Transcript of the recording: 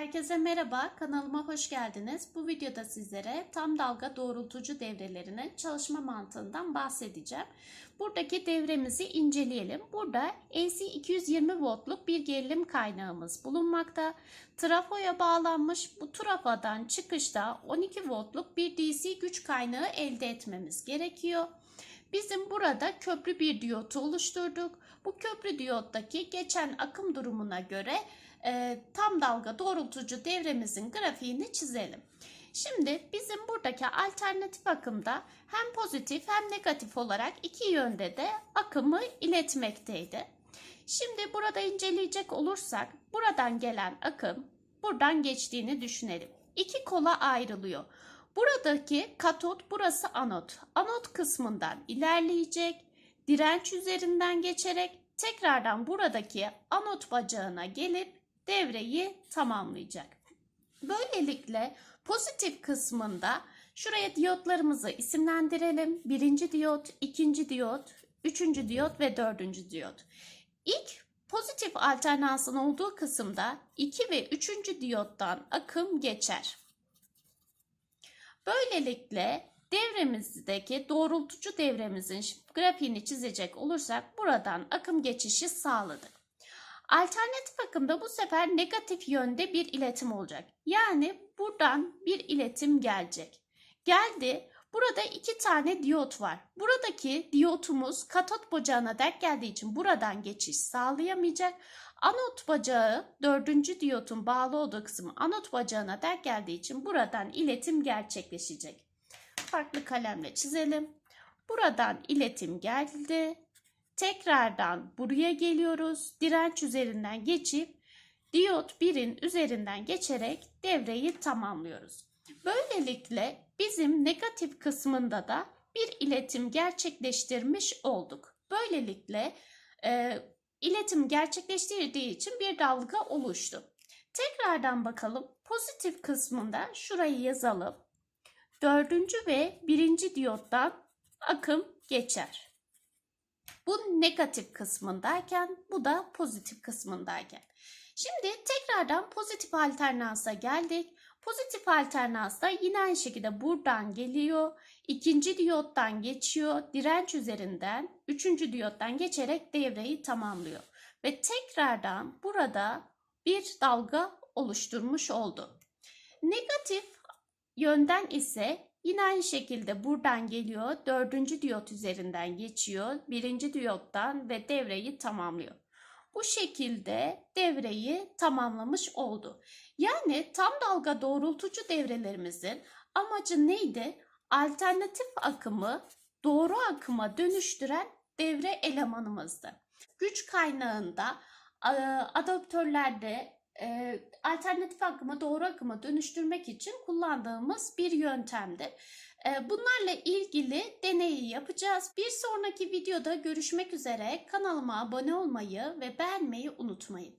Herkese merhaba, kanalıma hoş geldiniz. Bu videoda sizlere tam dalga doğrultucu devrelerinin çalışma mantığından bahsedeceğim. Buradaki devremizi inceleyelim. Burada AC 220 voltluk bir gerilim kaynağımız bulunmakta. Trafoya bağlanmış bu trafodan çıkışta 12 voltluk bir DC güç kaynağı elde etmemiz gerekiyor. Bizim burada köprü bir diyotu oluşturduk. Bu köprü diyottaki geçen akım durumuna göre e, tam dalga doğrultucu devremizin grafiğini çizelim. Şimdi bizim buradaki alternatif akımda hem pozitif hem negatif olarak iki yönde de akımı iletmekteydi. Şimdi burada inceleyecek olursak buradan gelen akım buradan geçtiğini düşünelim. İki kola ayrılıyor. Buradaki katot burası anot. Anot kısmından ilerleyecek, direnç üzerinden geçerek tekrardan buradaki anot bacağına gelip devreyi tamamlayacak. Böylelikle pozitif kısmında şuraya diyotlarımızı isimlendirelim. Birinci diyot, ikinci diyot, üçüncü diyot ve dördüncü diyot. İlk pozitif alternansın olduğu kısımda 2 ve 3. diyottan akım geçer. Böylelikle devremizdeki doğrultucu devremizin grafiğini çizecek olursak buradan akım geçişi sağladık. Alternatif akımda bu sefer negatif yönde bir iletim olacak. Yani buradan bir iletim gelecek. Geldi. Burada iki tane diyot var. Buradaki diyotumuz katot bacağına denk geldiği için buradan geçiş sağlayamayacak. Anot bacağı dördüncü diyotun bağlı olduğu kısmı anot bacağına denk geldiği için buradan iletim gerçekleşecek. Farklı kalemle çizelim. Buradan iletim geldi. Tekrardan buraya geliyoruz. Direnç üzerinden geçip diyot 1'in üzerinden geçerek devreyi tamamlıyoruz. Böylelikle bizim negatif kısmında da bir iletim gerçekleştirmiş olduk. Böylelikle e, iletim gerçekleştirdiği için bir dalga oluştu. Tekrardan bakalım. Pozitif kısmında şurayı yazalım. Dördüncü ve birinci diyottan akım geçer. Bu negatif kısmındayken bu da pozitif kısmındayken. Şimdi tekrardan pozitif alternansa geldik. Pozitif alternans da yine aynı şekilde buradan geliyor. ikinci diyottan geçiyor. Direnç üzerinden üçüncü diyottan geçerek devreyi tamamlıyor. Ve tekrardan burada bir dalga oluşturmuş oldu. Negatif yönden ise Yine aynı şekilde buradan geliyor. Dördüncü diyot üzerinden geçiyor. Birinci diyottan ve devreyi tamamlıyor. Bu şekilde devreyi tamamlamış oldu. Yani tam dalga doğrultucu devrelerimizin amacı neydi? Alternatif akımı doğru akıma dönüştüren devre elemanımızdı. Güç kaynağında adaptörlerde e, alternatif akıma doğru akıma dönüştürmek için kullandığımız bir yöntemdir. E, bunlarla ilgili deneyi yapacağız. Bir sonraki videoda görüşmek üzere. Kanalıma abone olmayı ve beğenmeyi unutmayın.